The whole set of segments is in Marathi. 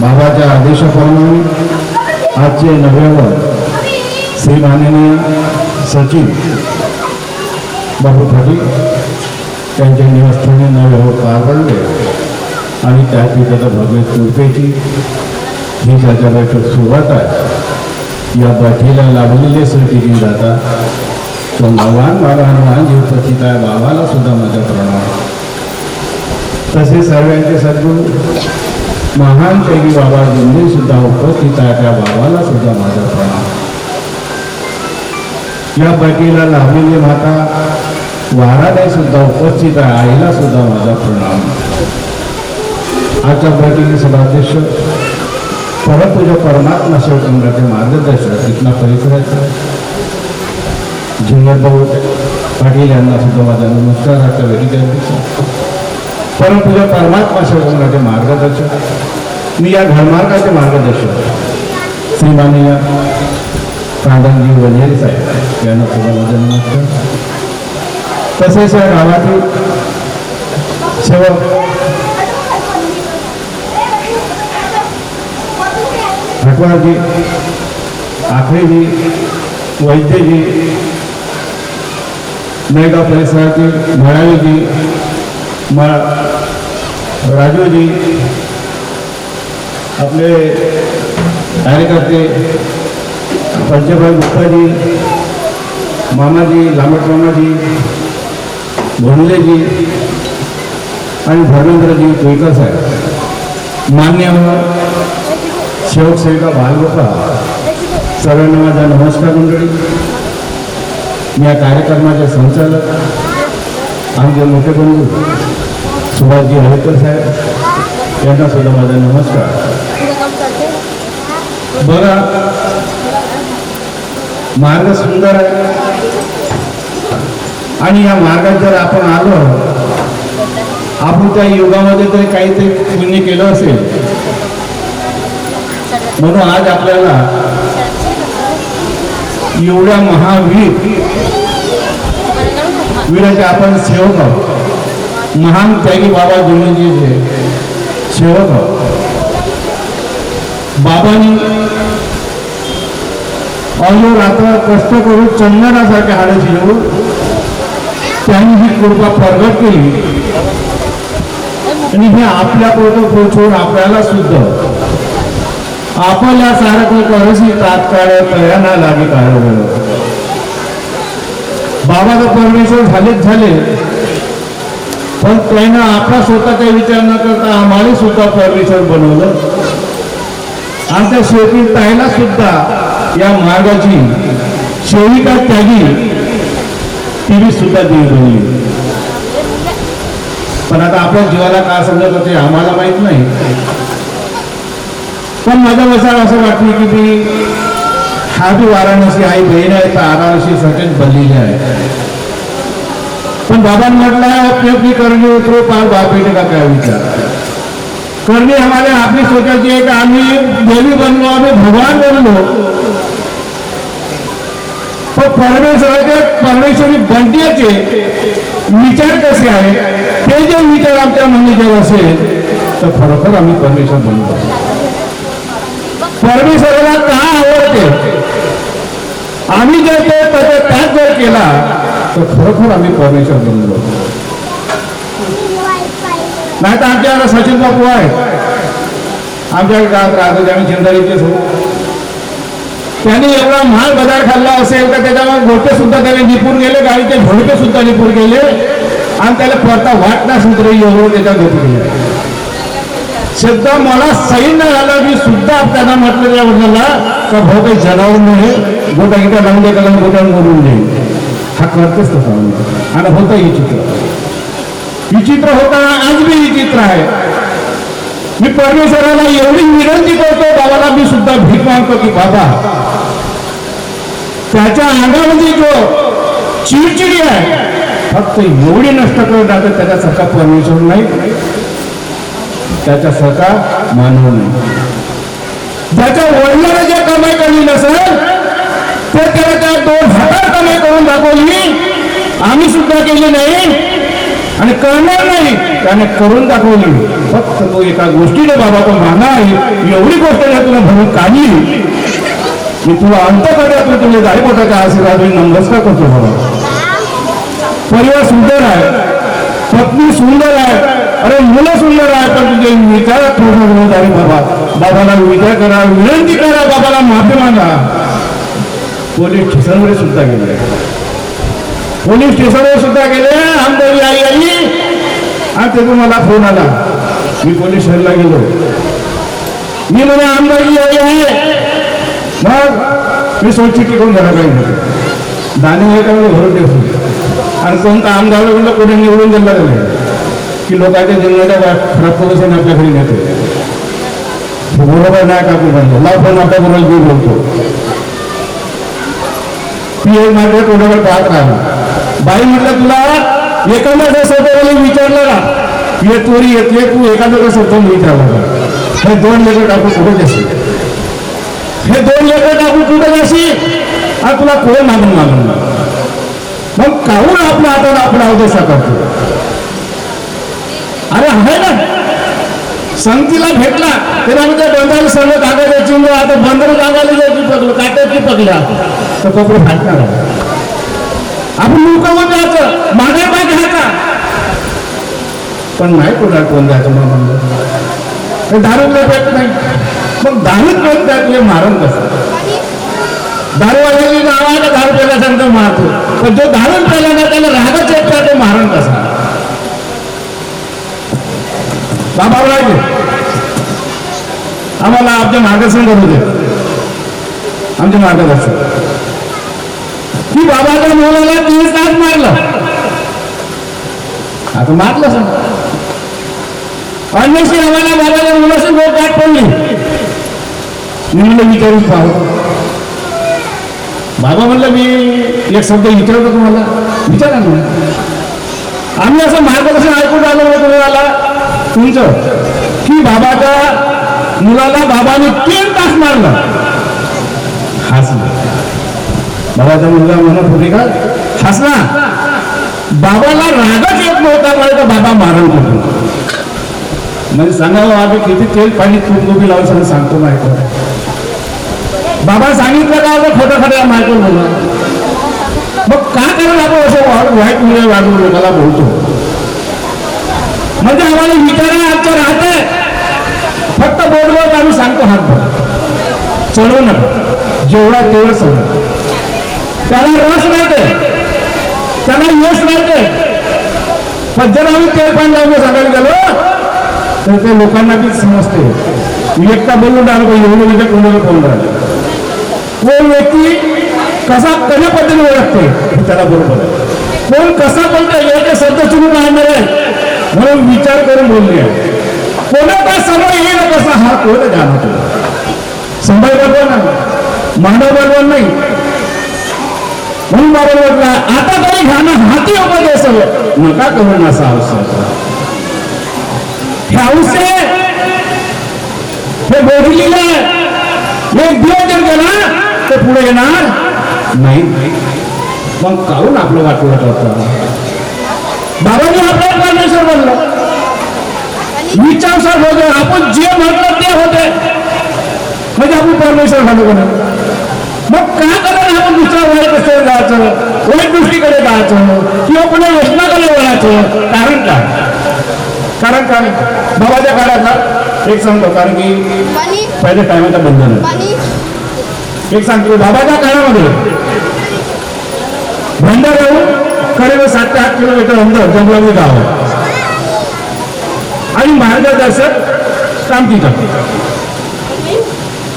बाबाच्या आदेशाप्रमाणे आजचे नव्यावर श्री माननीय सचिव बाबू पाटील त्यांच्या निवासस्थानी नव्यावर पार पडले आणि त्या पिठाच्या भव्य कृपेची ही त्याच्या बैठक सुरुवात आहे. या बैठीला लाभलेले सचिन जाता तो भगवान बाबा हनुमान जी उपस्थित आहे बाबाला सुद्धा माझ्या प्रणाम तसे सर्वांचे सद्गुरू महान पैकी बाबा दिंडी सुद्धा उपस्थित आहे. त्या बाबाला सुद्धा माझा प्रणाम या बैठकीला लाभलेली माता वाराने सुद्धा उपस्थित आहे. आईला सुद्धा माझा प्रणाम आजच्या बैठकी सभाध्यक्ष परमपूज्य परमात्मा शिवचंद्राचे मार्गदर्शक इथला परिसराचे झिंगर भाऊ पाटील यांना सुद्धा माझा नमस्कार आजच्या वेदिकेवर परमपूज्य परमात्मा शिवचंद्राचे मार्गदर्शक. मी या धर्मार्गाचे मार्गदर्शक. श्रीमाननीय कांदांजी वजेरी साहेब यांना सुद्धा नमस्कार. तसेच या गावातील सेवक भटवाजी आखरेजी वैद्यजी नयगाव परिसरातील भराळीजी मा राजूजी आपले कार्यकर्ते पंचभाई गुप्ताजी मामाजी लांबट मामाजी भोंडलेजी आणि धर्मेंद्रजी कोईकर साहेब. मान्य शिवसेविका सेविका सर्वांना माझा नमस्कार मंडळी. मी या कार्यक्रमाचे संचालक आमचे मोठे बंधू सुभाषजी हरेकर साहेब यांना सुद्धा माझा नमस्कार. बघा मार्ग सुंदर आहे. आणि या मार्गात जर आपण आलो आपण त्या युगामध्ये तरी काहीतरी पुण्य केलं असेल. म्हणून आज आपल्याला एवढ्या महावीर वीराचे आपण सेवक आहोत. महान त्यागी बाबा जुनीजीचे सेवक बाबांनी अयो रात्र कष्ट करून चंदनासारखे हाडे शिजवून त्यांनी ही कृपा प्रगट केली. आणि हे आपल्या पोहोचवून आपल्याला सुद्धा आपल्या सारखं करसी तात्काळ तयाना लागे कारण बाबा तर परमेश्वर झालेच झाले. पण त्यानं आपला स्वतःचा विचार न करता आम्हाला सुद्धा परमेश्वर बनवलं. आणि त्या शेवटी ताईला सुद्धा या मार्गाची सेविका त्यागी तिने सुद्धा देव बनली पण आता आपल्या जीवाला काय समजत होते आम्हाला माहीत नाही. पण माझ्या मसाला असं वाटलं की ती हा बी वाराणसी आई बहीण आहे तर वाराणसी सगळ्यात बनलेली आहे. पण बाबांनी म्हटलं है उतरो पार बाप का काय विचार? करणे हमारे आपली सोचायची आहे का आम्ही देवी बनलो आम्ही भगवान बनलो. पण परमेश्वराच्या परमेश्वरी बनण्याचे विचार कसे आहे ते जे विचार आमच्या मनी असेल तर खरोखर आम्ही परमेश्वर बनलो. परमेश्वराला का आम्ही जर ते त्याचा त्याग जर केला तर खरोखर आम्ही परमेश्वर बनलो. नाही तर आमच्याकडे सचिन बापू आहे आमच्याकडे गावात राहतो आम्ही चिंतारीचेच हो त्याने एवढा महाल बदार खाल्ला असेल तर त्याच्यावर गोटे सुद्धा त्याने निपून गेले गाडीचे झोडपे सुद्धा निपून गेले. आणि त्याला परता वाटणार सुद्धा एवढं त्याच्या होती गेले शब्द मला सही न झालं मी सुद्धा त्यांना म्हटलं त्या वडिलांना का भाऊ काही जनावर नाही? गोटा गिटा लावून दे का गोटा बोलून दे? हा करतेच तसा आणि होतं विचित्र विचित्र होता आज मी विचित्र आहे. मी परमेश्वराला एवढी विनंती करतो बाबाला मी सुद्धा भीक मागतो की बाबा त्याच्या अंगामध्ये जो चिडचिडी आहे फक्त एवढी नष्ट करून टाकत त्याच्यासारखा परमेश्वर नाही. त्याच्या स्वतः मानव नाही ज्याच्या वडिलांना ज्या कमाई केली नसेल तर त्याला त्या दोन हातात कमाई करून दाखवली. आम्ही सुद्धा केली नाही आणि करणार नाही त्याने करून दाखवली. फक्त तो एका गोष्टीने बाबा तो माना आहे एवढी गोष्ट जर तुला भरून काढली मी तुला अंत करण्यात तुझे दाईपोटाचा आशीर्वाद मी नमस्कार करतो बाबा. परिवार सुंदर आहे पत्नी सुंदर आहे अरे मुलं सुंदर आहे पण तुझे विचारात पूर्ण विरोध आहे बाबा. बाबाला विचार करा विनंती करा बाबाला माफी मागा. पोलीस स्टेशनवर सुद्धा गेले. पोलीस स्टेशनवर सुद्धा गेले. आमदारी आई आली आणि तिथून मला फोन आला. मी पोलीस स्टेशनला गेलो. मी म्हणे आमदारी आई आहे. मग मी सोडचिट्टी टिकून घरा काही दाणे हे काय भरून ठेवतो आणि कोणता आमदार म्हणलं कोणी निवडून दिला नाही. की लोकांच्या जन्माच्या खराब आपल्या घरी नेते. बरोबर नाही काकू म्हणलं लाव फोन आपल्या बरोबर घेऊन बोलतो. ती एक मात्र तोंडावर पाहत राहिली बाई म्हटलं तुला एखादा शब्द विचारला विचारलं ना ये चोरी येते तू एखादा शब्द विचारला का हे दोन लेकर टाकू कुठे जाशील? हे दोन लेकर टाकू कुठे जाशील? आणि तुला कोण मागून मागून मग काहून आपल्या हाताला आपला अवदेशा करतो? अरे आहे ना. संगतीला भेटला त्याला म्हणजे बंधाला सर्व कागद चिंग आता बंदर कागाला जर चिपकलं काट्यात चिपकल्या तर कपडे फाटणार आपण मुकावून जायचं मागे पाय घ्यायचा पण नाही कोणा कोण जायचं मग म्हणलं. हे दारूला भेट नाही. मग दारूच कोण त्यातले तुझे मारण कसं? दारूवाल्याची नाव आहे ना दारू पेल्यानंतर मारतो. पण जो दारू प्यायला ना त्याला रागच येत नाही ते मारण कसं? बाबा राजे आम्हाला आमच्या मार्गदर्शन करू दे. आमचे मार्गदर्शन. की बाबाच्या मुलाला तीस तास मारलं. आता मारलं सर अन्यशी आम्हाला बाबाच्या मुलाशी बोट गाठ पडली. मी म्हणलं विचारून पाहू. बाबा म्हणलं मी एक शब्द विचारतो तुम्हाला. विचारा ना. आम्ही असं मार्गदर्शन ऐकून आलो होतो तुम्हाला तुमचं. की बाबाच्या मुलाला बाबाने तीन तास मारला. हसला बाबाचा मुलगा म्हणत होते का? हसला बाबाला रागच येत नव्हता मला तर बाबा मारण होतो. म्हणजे सांगावं आम्ही किती तेल पाणी तूप तुपी लावून सगळं सांगतो माहिती बाबा सांगितलं का आता खोटं खोटं माहिती बोलला मग का कारण आपण असं वाईट मुलं वाढवून लोकांना बोलतो. म्हणजे आम्हाला विचारा आमचं राहत फक्त बोलवर आम्ही सांगतो हात भर चढवू नका जेवढा तेवढं समजा त्याला रस राहते त्याला यश राहते पण जर आम्ही तेल पाणी लावून सांगायला गेलो। तर ते लोकांना बी समजते एकटा बोलून राहिलो पण एवढं म्हणजे कोणाला बोलून राहिलं कसा कशा पद्धतीने ओळखते त्याला बरोबर कोण कसा बोलतो याचे शब्द चुकून राहणार आहे म्हणून विचार करून बोलले आहे कोणाचा समय येईल कसा हा कोण जाणतो संभाजी बरोबर नाही. मानव बरोबर नाही. म्हणून बाबा वाटला आता तरी घ्यानं हाती उपदेश नका करू नसा आवश्यक हे औषध हे आहे एक दिवस जर गेला तर पुढे येणार नाही. मग काढून आपलं वाटलं जातं बाबाजी आपल्याला परमेश्वर म्हणलं विचार सर होते. आपण जे म्हटलं ते होते. म्हणजे आपण परमेश्वर झालो कोणा मग का करायला आपण दुसऱ्या वाईट रस्त्यावर जायचं? वाईट दृष्टीकडे जायचं? किंवा पुन्हा व्यसनाकडे वळायचं? कारण काय? कारण काय? बाबाच्या काळाचा एक सांगतो कारण की पहिल्या टायमाचा बंधन एक सांगतो बाबाच्या काळामध्ये भंडाऱ्याहून कडेवर सात ते आठ किलोमीटर अंतर जंगलामध्ये गाव आहे आणि मार्गदर्शक काम करते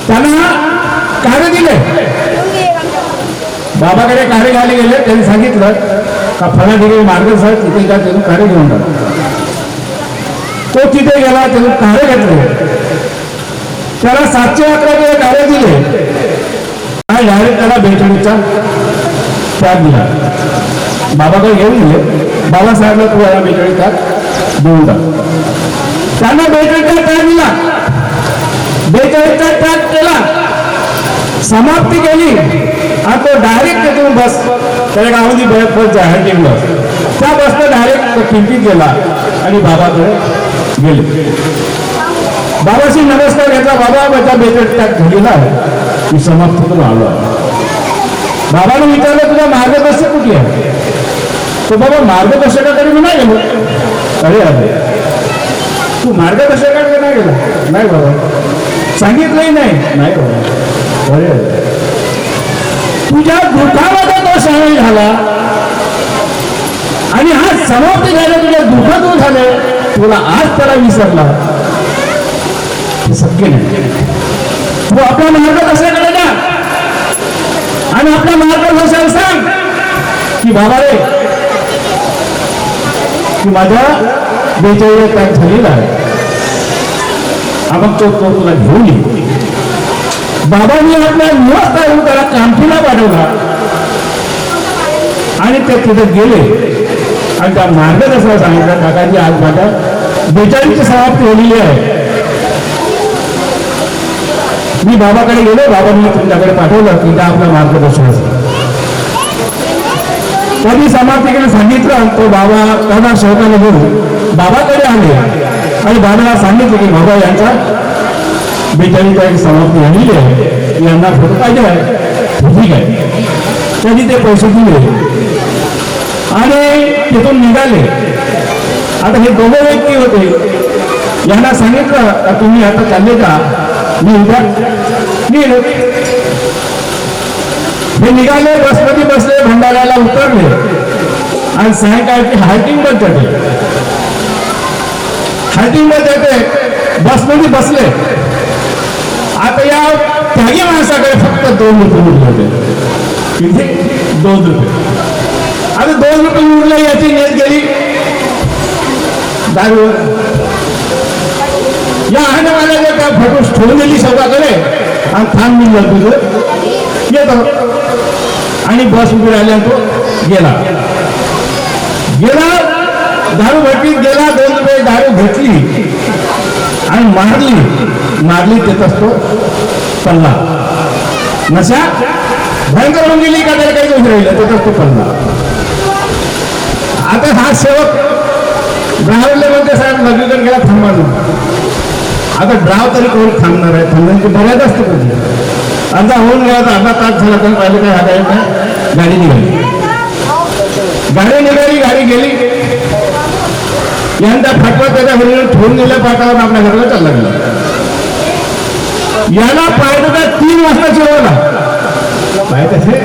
त्यांना कार्य दिले. बाबाकडे कार्य घ्यायला गेले त्यांनी सांगितलं का फळा ठिकाणी मार्गदर्शक तिथे का तिथून कार्य घेऊन तो तिथे गेला तिथून कार्य घेतले. त्याला सातशे अकरा दिवस कार्य दिले. डायरेक्ट त्याला बेचाळीसचा त्याग दिला. बाबाकडे घेऊन गेले. बाबासाहेबला तू याला बेचाळीस त्याग देऊन टाक. त्यांना बेचाळीसचा त्याग दिला. बेचाळीसचा त्याग केला समाप्ती केली. आणि तो डायरेक्ट तिथून बस. त्याच्या गावामध्ये बस बस जाहीर केलं त्या बसनं डायरेक्ट किमतीत गेला. आणि बाबाकडे गेले. बाबाशी नमस्कार घेतला. बाबा माझ्या बेचाळीस त्याग झालेला आहे. मी समाप्तीतून आलो आहे. बाबाने विचारलं तुझा मार्गदर्शक कुठे आहे? तो बाबा मार्गदर्शकाकडे मी नाही गेलो अरे अरे. तू मार्गदर्शकाकडे नाही गेला? नाही बाबा. सांगितलंही नाही. नाही बाबा. अरे अरे. तुझ्या दुःखामध्ये तो सामील झाला. आणि हा समाप्ती झाला तुझ्या दुःखातून झाले. तुला आज त्याला विसरला. हे शक्य नाही. तू आपला मार्गदर्शकाकडे जा आणि आपल्या मार्गदर्शकाला सांग? की बाबा रे की माझ्या बेचाळीला त्याग झालेला आहे. आपण तो तो तुला घेऊन ये. बाबांनी आपल्या निवास येऊन त्याला कामठीला पाठवला आणि ते तिथे गेले. आणि त्या मार्गदर्शनाला सांगितलं काकाजी आज माझ्या बेचाळीची समाप्ती झालेली आहे. मी बाबाकडे गेलो बाबांनी तुमच्याकडे पाठवलं की त्या आपला मार्गदर्शन कधी तिकडे सांगितलं तो बाबा त्यांना शोधायला घेऊन बाबाकडे आले. आणि बाबाला सांगितलं की बाबा यांचा बेचाळीस एक समाप्ती झालेली आहे यांना फोटो पाहिजे आहे. ठीक आहे. त्यांनी ते पैसे दिले. आणि तिथून निघाले. आता हे दोघं व्यक्ती होते. यांना सांगितलं तुम्ही आता चालले का मी उद्या मी हे निघाले बसमध्ये बसले भंडाऱ्याला उतरले आणि सायंकाळची हायकिंग पण करते हायकिंगमध्ये येते बसमध्ये बसले आता या त्यागी माणसाकडे फक्त दोन रुपये उरले होते. दोन रुपये. आता दोन रुपये उरले याची नेत गेली. दारू. या आणवाल्याने त्या फोटो ठेवून दिली शब्दाकडे आणि थांब मी तुझं येतो. आणि बस उभी राहिल्या आणि तो गेला. गेला दारू भट्टीत गेला दोन रुपये दारू घेतली आणि मारली. मारली तेच असतो पल्ला. नशा? भयंकर होऊन गेली का त्याला काही दोष राहिलं तेच असतो पल्ला. आता हा सेवक ड्रायव्हरले म्हणते साहेब लगेच गेला थांबा आता ड्राव तरी कोण थांबणार आहे? थांबण्याची मर्यादा असतं कधी? अर्धा होऊन गेला तर अर्धा तास झाला तर पाहिलं काय हाता गाडी निघाली. गाडी निघाली गाडी गेली. यंदा फाटवा त्याच्या घरी ठेवून दिल्या पाटावर आपल्या घराला चालला गेला. याला पाहिजे तर तीन वाजता जेवायला. पाहिजे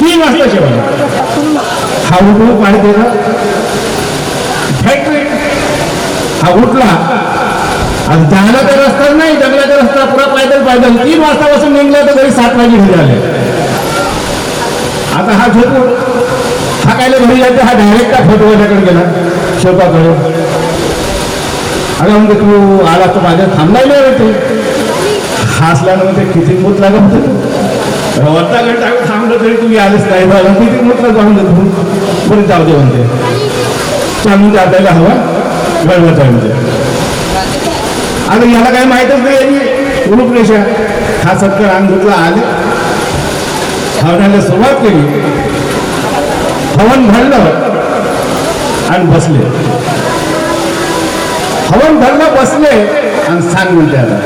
तीन वाजता जेवायला. हा उठून पाहिजे फॅक्टरी हा उठला. आणि जायला तर रस्ता नाही जंगलाचा रस्ता पुरा पायदल पायदल तीन वाजतापासून निघला तर घरी सात वाजे घरी आले. आता हा झोपून हा कायला घरी जाते हा डायरेक्ट का फोटो माझ्याकडे गेला. शोपाकडे अरे म्हणजे तू आला तर माझ्या थांबलायला होते हसल्यानं म्हणते किती मूत लागत होतं. वरता घंटा थांबलं तरी तुम्ही आलेच नाही बघा किती मूतला जाऊन देतो बरं जाऊ दे म्हणते. त्यामुळे जातायला हवा. गळवत आहे म्हणजे आता याला काही माहीतच नाही यांनी उलूप हा सत्कार अंगूतला आले. हवण्याला सुरुवात केली. हवन भरलं आणि बसले. हवन भरलं बसले आणि सांग त्याला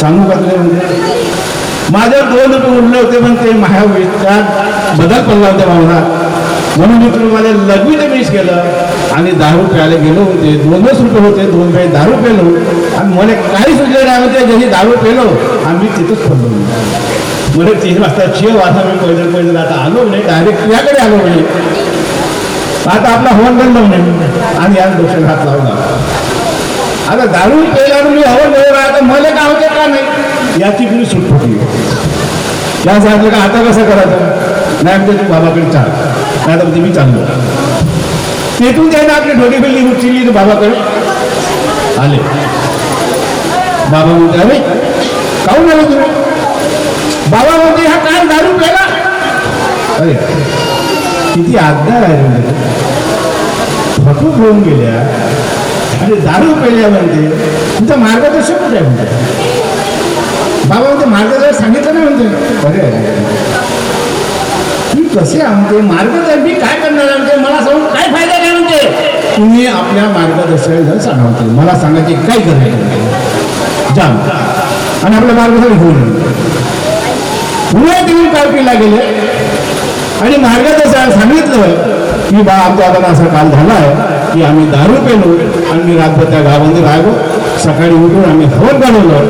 सांगू बसले म्हणजे? माझ्या दोन रुपये उरले होते पण ते माझ्या विचार बदल पडला होता भावना म्हणून मी तुम्हाला लघवीने मिस केलं. आणि दारू प्यायला गेलो होते दोनच रुपये होते दोन रुपये दारू पेलो आणि मला काही सुचले नाही होते जशी दारू पेलो आम्ही तिथंच पडलो म्हणजे तीन वाजता चिव वाजता मी पैदल पैदल आता आलो नाही डायरेक्ट तुझ्याकडे आलो म्हणे आता आपला हवन बंद म्हणे आणि याच डोक्यात हात लावला आता दारू पेला मी हवन बरोबर आता मला काय होते का नाही. याची कुणी सूट होती या सांगितलं का आता कसं करायचं? नाही आमच्या बाबाकडे चाल. नाही तर मी चाललो. तेथून त्यानं आपली ढोली बिल्ली उचलली तर बाबाकडे. आले. बाबा म्हणते अरे काहून आले तुम्ही? बाबा म्हणजे हा काय दारू पेला अरे किती आज्ञा आहे म्हणजे. फटू घेऊन गेल्या. आणि दारू पेल्या म्हणजे तुमचं मार्गदर्शक कुठे आहे म्हणजे बाबा म्हणजे मार्गदर्शक सांगितलं नाही म्हणते. अरे मी कसे आहे म्हणते मार्गदर्शन मी काय करणार आहे म्हणते मला सांगून काय फायदा काय म्हणते तुम्ही आपल्या मार्गदर्शक सांगा मला मला की काय करायचं जा आणि आपलं मार्गदर्शन घेऊन ये. पुन्हा तिने पार्टीला गेले? आणि मार्गदर्शनाला सांगितलं की बा आमच्या आता असा काल झाला आहे की आम्ही दारू पेलो आणि मी रातभर त्या गावामध्ये राहिलो. सकाळी उठून आम्ही फोन बनवलं.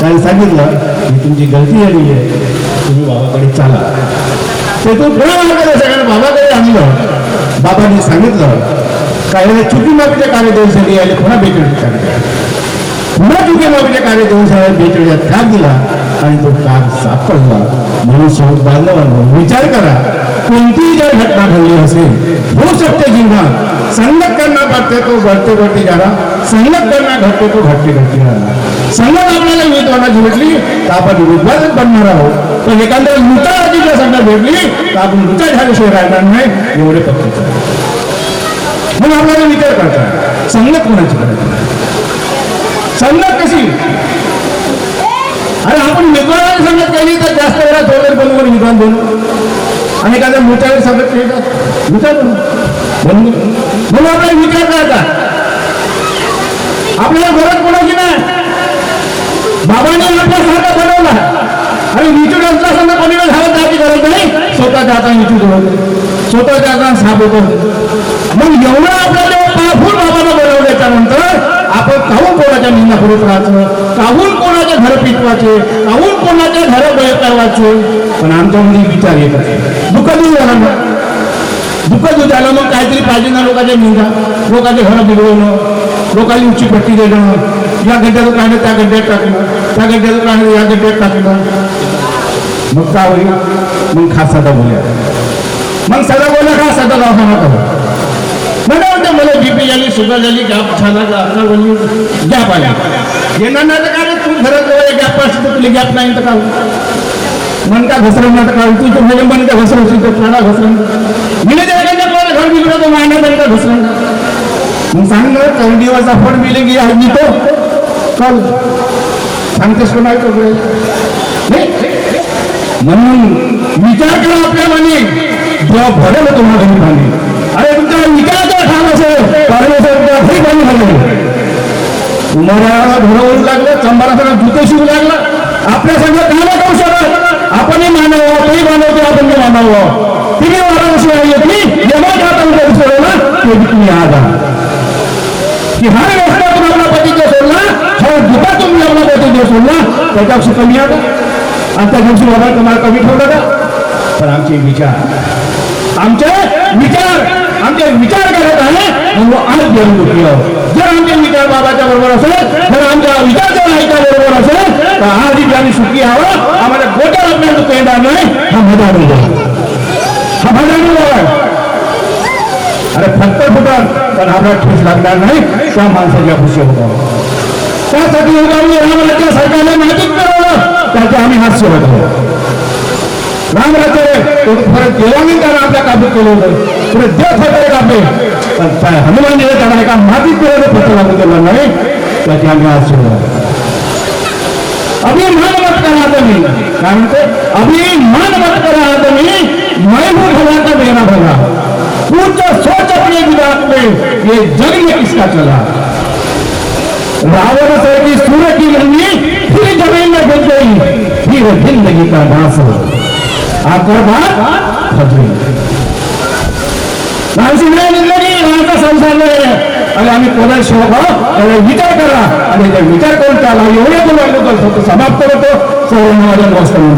त्याने सांगितलं की तुमची गलती झाली आहे. तुम्ही बाबाकडे चाला. तेथून पुन्हा मार्गदर्शकाने बाबाकडे आणलं बाबांनी सांगितलं काही चुकी माफीच्या कार्यदर्शनी यायला पुन्हा बेचाळीस पुन्हा चुकी माफीच्या कार्यदर्शनाला बेचाळीस ठाक दिला आणि तो कार सापडला. म्हणून सोबत बांधवांनो विचार करा कोणतीही जर घटना घडली असेल होऊ शकते जीवनात संगत करना पडते तो घडते घडते जाणार संगत करना घडते तो घडते घडते जाणार संगत आपल्याला विद्वानाची भेटली तर आपण विद्वानच बनणार आहोत. पण एखाद्या लुटाची जर संगत भेटली तर आपण लुटा झाल्याशिवाय राहणार नाही एवढे पक्के म्हणून आपल्याला विचार करता संगत कोणाची करायची संगत कशी? अरे आपण विद्वानाने संगत केली तर जास्त वेळा थोडे बनवून विद्वान बनू आणि एखाद्या मोठ्यावर संगत केली तर विचार बनू म्हणून आपल्याला विचार करायचा आपल्याला गरज कोणाची नाही? बाबांनी आपल्यासारखा बनवला आणि निचून असला समजा कोणी झालं त्याची गरज नाही. स्वतःच्या हाताने निचून बनवलं स्वतःच्या हाताने साप होतो मग एवढं आपल्याला पावफुल बाबानं बनवल्याच्या नंतर आपण काहून कोणाच्या निंदा करत राहायचं? काहून कोणाच्या घर पिकवायचे काहून कोणाच्या घर बळकावायचे पण आमच्यामध्ये विचार येत आहे दुःख देऊ झाला मग दुःख देऊ झालं मग काहीतरी पाहिजे ना लोकांच्या निंदा लोकांचे घर बिघडवणं लोकांनी उची पट्टी देणं या गड्ड्याचं काढणं त्या गड्ड्यात टाकणं. त्या गड्ड्यात काढणं या गड्ड्यात टाकणं मग का होईल? मग खास सदा मग सदा बोलला का? सदा दवाखाना करू मला म्हणते मला बीपी झाली शुगर झाली गॅप झाला अक्कल झाली. गॅप आली. येणार नाही तर काय? तू घरात जवळ गॅप असते तुला गॅप नाही तर का मन का घसरण नाही तर काय? तू तर मुलं मन का घसरण होती तर प्राणा घसरण मी नाही एखाद्या कोणाला घर बिघडतो मायना तरी का घसरण मग सांग ना काही दिवस आपण मिले की आज मी तो. कल सांगतेस कोणाला आहे म्हणून विचार करा आपल्या मनी जेव्हा भरेल तुम्हाला घरी पाणी अरे तुमचा विचार विचाराचा ठाम असेल. कारण असेल घरी पाणी भरले? तुम्हाला घोडवून लागलं चंबारासाला जुते शिवू लागलं. आपल्या सगळं काम करू शकत. आपणही मानव तेही मानव ते आपण मानव तिने वाराणसी आहे येतली यमात हातामध्ये सोडवलं ते तुम्ही आज आहात की हर रस्ता तुम्ही आपला सोडला हर दुका तुम्ही आपला पती सोडला त्याच्यापेक्षा कमी आहे का आणि दिवशी बाबा तुम्हाला कमी ठेवलं का? पण आमचे विचार आमचे विचार आमचे विचार करत आहे म्हणून आज निवडणुकी हो. जर आमचे विचार बाबाच्या बरोबर असेल जर आमच्या विचार जर आईच्या बरोबर असेल तर आज आम्ही सुखी आहोत. आम्हाला गोट्या आपल्याला पेंडा नाही. हा मजा हा मजा अरे फक्त फुटल पण आपल्याला ठेस लागणार नाही त्या माणसाच्या खुशी होतो त्यासाठी उभारली रामराज्य सरकारने माहितीच मिळवलं त्याचे आम्ही होतो रामराज्य परत देवाने त्याला आपल्या काबीत केलं होतं पुढे देव फटे कापले पण त्या हनुमानजीने त्याला एका मातीत केलेलं पत्र लागू केलं नाही त्याचे आम्ही होतो अभिमान मत करा तुम्ही काय म्हणते अभिमान मत करा तुम्ही मैं हूँ भला का मेरा भला। सोच सोच अपने दिमाग में ये जग किसका चला? रावण से की सूर्य की लंगी फिर जमीन में घुस गई फिर जिंदगी का दास आकर बात खजरी. माणसी नाही जिंदगी राहायचा संसार नाही. आणि आम्ही कोणा शोभ? त्याला विचार करा. आणि जर विचार करून त्याला एवढे बोलायला फक्त समाप्त होतो. सर्व महाराज वास्तव